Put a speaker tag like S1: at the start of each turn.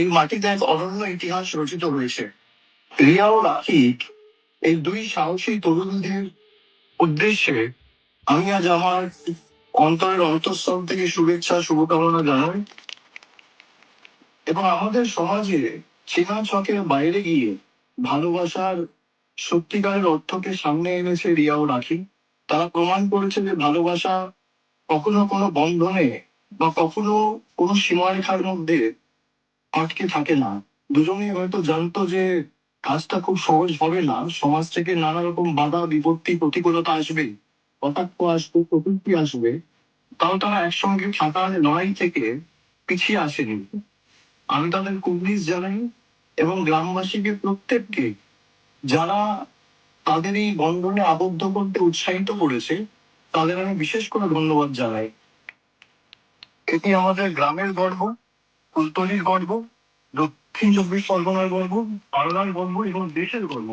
S1: এই মাটিতে এক অনন্য ইতিহাস রচিত হয়েছে। রিয়া ও রাখি এই দুই সাহসী তরুণদের উদ্দেশ্যে আমি আজ আমার অন্তরের অন্তঃস্থল থেকে শুভেচ্ছা, শুভকামনা জানাই এবং আমাদের সমাজে চেনা ছকের বাইরে গিয়ে ভালোবাসার সত্যিকারের অর্থকে সামনে এনেছে রিয়া ও রাখি তারা প্রমাণ করেছে যে ভালোবাসা কখনো কোনো বন্ধনে বা কখনো কোনো সীমারেখার মধ্যে আটকে থাকে না। দুজনেই হয়তো জানতো যে কাজটা খুব সহজ হবে না। সমাজ থেকে নানা রকম বাধা, বিপত্তি, প্রতিকূলতা আসবে কটাক্ষ আসবে প্রকৃতি আসবে। তাও তারা একসঙ্গে থাকার লড়াই থেকে পিছিয়ে আসেনি। আমি তাদের কুবলিশ জানাই এবং গ্রামবাসীকে প্রত্যেককে যারা তাদের এই বন্ধনে আবদ্ধ করতে উৎসাহিত করেছে, তাদের আমি বিশেষ করে ধন্যবাদ জানাই। এটি আমাদের গ্রামের গর্ব। কুলতলির গর্ব দক্ষিণ চব্বিশ পরগনার গর্ব বাংলার গর্ব এবং দেশের গর্ব